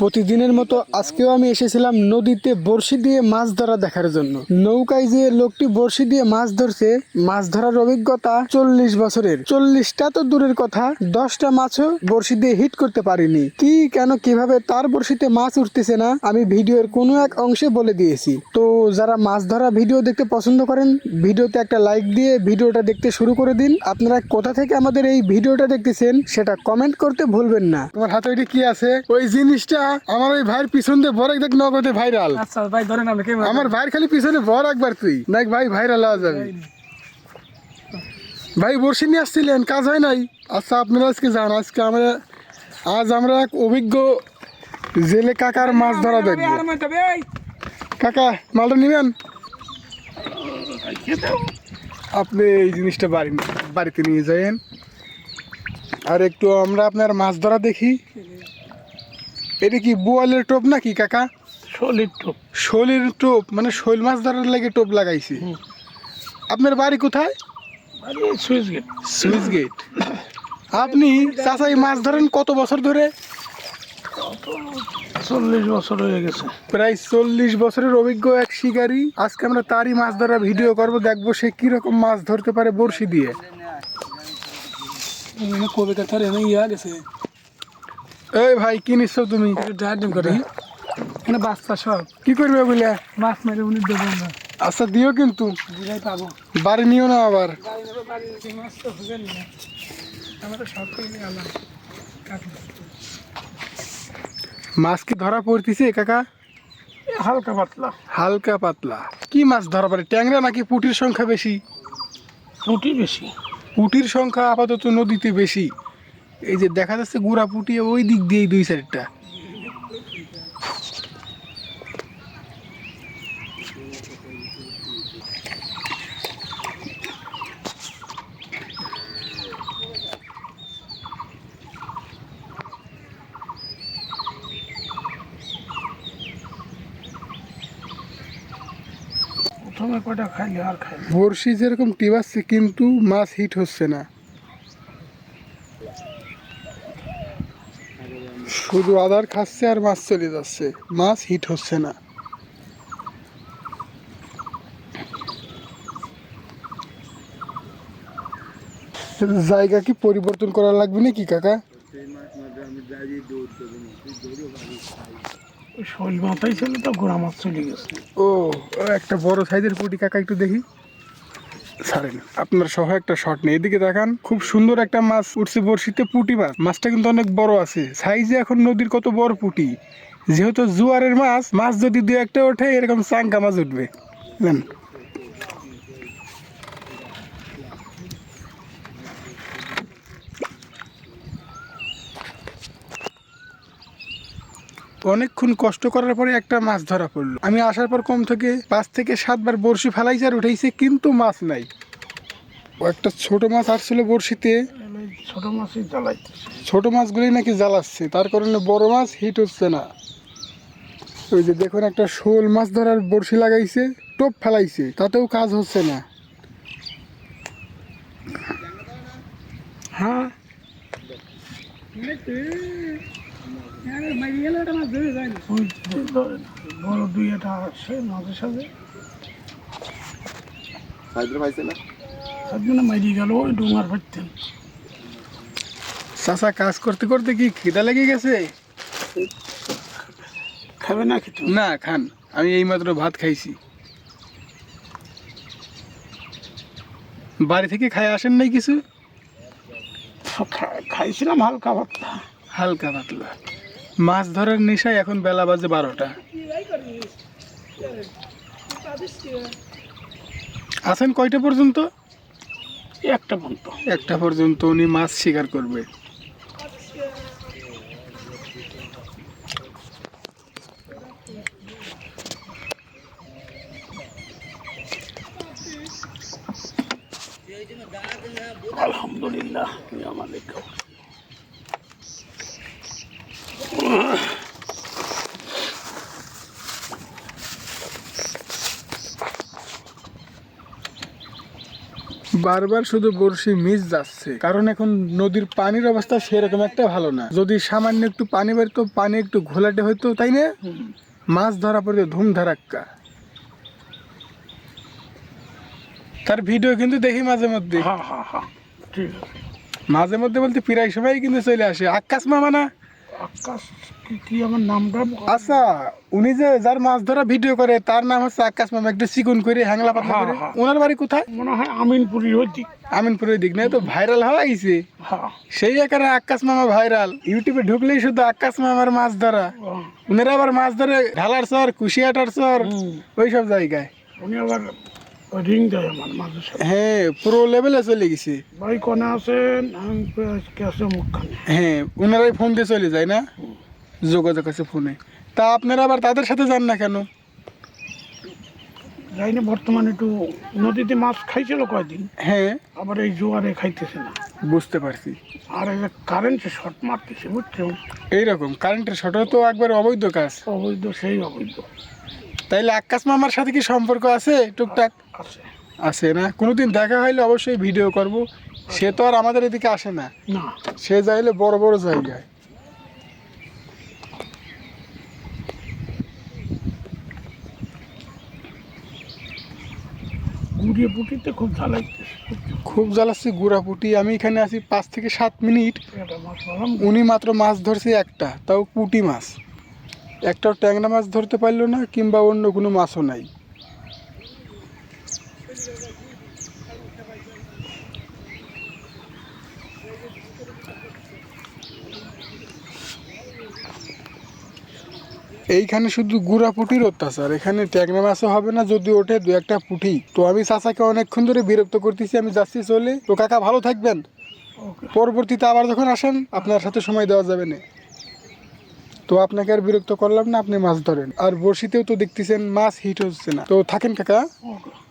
প্রতিদিনের মতো আজকেও আমি এসেছিলাম নদীতে বড়শি দিয়ে মাছ ধরা দেখার জন্য। নৌকায় যে লোকটি বড়শি দিয়ে মাছ ধরছে, মাছ ধরার অভিজ্ঞতা চল্লিশ বছরের। চল্লিশটা তো দূরের কথা, দশটা মাছও বড়শি দিয়ে হিট করতে পারিনি। কি, কেন, কীভাবে তার বড়শিতে মাছ উঠতেছে না, আমি ভিডিওর কোনো এক অংশে বলে দিয়েছি। তো যারা মাছ ধরা ভিডিও দেখতে পছন্দ করেন, ভিডিওতে একটা লাইক দিয়ে ভিডিওটা দেখতে শুরু করে দিন। আপনারা কোথা থেকে আমাদের এই ভিডিওটা দেখতেছেন, সেটা কমেন্ট করতে ভুলবেন না। তোমার হাতে ওইটা কি আছে? ওই জিনিসটা আমার ওই ভাইয়ের পিছন দিয়ে বড় দেখ নগদে ভাইরাল আচ্ছা ভাই ধরেন আমাকে আমার ভাইয়ের খালি পিছনে বড় একবার তুই। দেখ ভাই ভাইরাল হওয়া যাবে। ভাই বর্ষি নিয়ে আসছিলেন কাজ হয় নাই? আচ্ছা আপনারা আজকে যান আজকে আমরা আজ আমরা এক অভিজ্ঞ জেলে কাকার মাছ ধরা দেখব। কাকা মালটা নিবেন? আপনি এই জিনিসটা বাড়ি বাড়িতে নিয়ে যাবেন আর একটু আমরা আপনার মাছ ধরা দেখি। এটা কি বোয়ালের টোপ নাকি কাকা? সলিড টোপ। শোলের টোপ মানে শোল মাছ ধরার লাগে টোপ লাগাইছি। আপনার বাড়ি কোথায়? Switch gate. Switch gate. আপনি চাচাই মাছ ধরেন কত বছর ধরে? চল্লিশ বছর হয়ে গেছে। প্রায় চল্লিশ বছরের অভিজ্ঞ এক শিকারী। আজকে আমরা তারই মাছ ধরা ভিডিও করব দেখব সে কীরকম মাছ ধরতে পারে বড়শি দিয়ে। কবে কথা রে ইয়া গেছে। এই ভাই কি নিচ্ছ তুমি? ডাইটিং করে এখানে বাচ্চা সব। কি করবে বলে? মাছ মেরে উনি দেবেন না। আচ্ছা দিও কিন্তু। পাবো। বাড়ি নিও না আবার। মাছ কি ধরা পড়তিছে কাকা? হালকা পাতলা। হালকা পাতলা। কি মাছ ধরা পারে ট্যাংরা নাকি পুটির সংখ্যা বেশি? পুটি বেশি। পুটির সংখ্যা আপাতত নদীতে বেশি। এই যে দেখা যাচ্ছে গুড়া পুটি ওই দিক দিয়ে দুই সাইডটা প্রথমে কটা খাইলে আর খাইলে? বড়শি যেরকম টিবাচ্ছে কিন্তু মাছ হিট হচ্ছে না। শুধু আদার খাচ্ছে আর মাছ চলে যাচ্ছে। মাছ হিট হচ্ছে না। জায়গা কি পরিবর্তন করা লাগবে নাকি কাকা? শৈল মাথায় ছিল তো গোড়া মাছ চলে গেছে। ও ও, একটা বড় সাইজের পুটি কাকা একটু দেখি। ছাড়েন। আপনার সহ একটা শট নেই। এদিকে দেখান, খুব সুন্দর একটা মাছ উঠছে বড়শিতে পুটি মাছ। মাছটা কিন্তু অনেক বড় আছে। সাইজে এখন নদীর কত বড় পুটি। যেহেতু জুয়ারের মাছ মাছ যদি দু একটা ওঠে, এরকম চাঙ্কা মাছ উঠবে। জান? অনেকক্ষণ কষ্ট করার পরে একটা মাছ ধরা পড়ল। আমি আসার পর কম থেকে পাঁচ থেকে সাতবার বড়শি ফেলাইছে আর উঠেছে কিন্তু মাছ নাই। ও একটা ছোট মাছ আসছিল বড়শিতে। ছোট মাছই জ্বালাইতেছে। ছোট মাছগুলি নাকি জ্বালাচ্ছে তার কারণে বড় মাছ হিট হচ্ছে না। ওই যে দেখুন একটা শোল মাছ ধরার বড়শি লাগাইছে টোপ ফেলাইছে তাতেও কাজ হচ্ছে না। হ্যাঁ। বড় দুই একটা আসে মাঝে সাঝে গেল ওই ডুমার চাষা কাজ করতে করতে কি খিদা লেগে গেছে? খাবে না কিছু না খান। আমি এইমাত্র ভাত খাইছি। বাড়ি থেকে খাই আসেন নাই কিছু? খাইছিলাম হালকা পাতলা হালকা পাতলা মাছ ধরার নেশায় এখন বেলা বাজে বারোটা। আছেন কয়টা পর্যন্ত? একটা পর্যন্ত। একটা পর্যন্ত উনি মাছ শিকার করবে। আলহামদুলিল্লাহ আমাদের বারবার শুধু বড়শি মিস যাচ্ছে। কারণ এখন নদীর পানির অবস্থা সেরকম একটা ভালো না। যদি সামান্য একটু পানি বেরতো পানি একটু ঘোলাটে হইতো তাই না? মাছ ধরা পড়তো ধুম ধারাক্কা তার ভিডিও কিন্তু দেখি মাঝে মধ্যে। হ্যাঁ হ্যাঁ হ্যাঁ মাঝে মধ্যে বলতে প্রায় সময় কিন্তু চলে আসে। আকাশ মামা না? আকাশ কি কি আমার নামটা আচ্ছা উনি যে যার মাছ ধরা ভিডিও করে তার নাম হচ্ছে আকাশ মামা একটু চিকন করে হ্যাংলা পাতলা হ্যাঁ, করে। হ্যাঁ। ওনার বাড়ি কোথায়? মনে হয় আমিনপুরের দিক না তো ভাইরাল হওয়া গেছে। হ্যাঁ। সেই আকাশ মামা ভাইরাল ইউটিউবে ঢুকলেই শুধু আকাশ মামার মাছ ধরা। উনারা আবার মাছ ধরে ঢালার চর কুশিয়াটার চর। ওই সব জায়গায়। উনি আবার রিং দেয় আমার মাঝে সাথে। হ্যাঁ পুরো লেভেলে চলে গেছে। ভাই কোনে আছেন আমি মুখখানে। হ্যাঁ ওনারাই ফোন দিয়ে চলে যায় না? যোগাযোগ আছে ফোনে তা আপনারা আবার তাদের সাথে যান না কেন? যাই না বর্তমানে একটু নদীতে মাছ খাইছিল কয়দিন। হ্যাঁ। আবার এই জোয়ারে খাইতেছে না। বুঝতে পারছি। আর এই কারেন্টে শর্ট মারতেছে বুঝছ এইরকম কারেন্টের শর্ট তো একবার অবৈধ কাজ। অবৈধ সেই অবৈধ। তাইলে আকাশ মামার সাথে কি সম্পর্ক আছে? টুকটাক? আছে। না? কোনোদিন দেখা হইলে অবশ্যই ভিডিও করব। সে তো আর আমাদের এদিকে আসে না। সে যাইলে বড় বড় জায়গায়। গুড়িয়ে পুটিতে খুব খুব জ্বালাচ্ছি গুড়াপুটি আমি এখানে আছি পাঁচ থেকে সাত মিনিট। উনি মাত্র মাছ ধরছে একটা তাও পুটি মাছ। একটাও ট্যাংরা মাছ ধরতে পারল না কিংবা অন্য কোনো মাছও নাই। এইখানে শুধু গুড়া পুটির অত্যাচার এখানে ট্যাংরা মাছও হবে না যদি ওঠে দু একটা পুঁটি। তো আমি চাচাকে অনেকক্ষণ ধরে বিরক্ত করতেছি আমি যাচ্ছি চলে। তো কাকা ভালো থাকবেন। পরবর্তীতে আবার যখন আসেন আপনার সাথে সময় দেওয়া যাবে না। তো আপনাকে আর বিরক্ত করলাম না, আপনি মাছ ধরেন। আর বড়শিতেও তো দেখতেছেন মাছ হিট হচ্ছে না। তো থাকেন কাকা? ওকে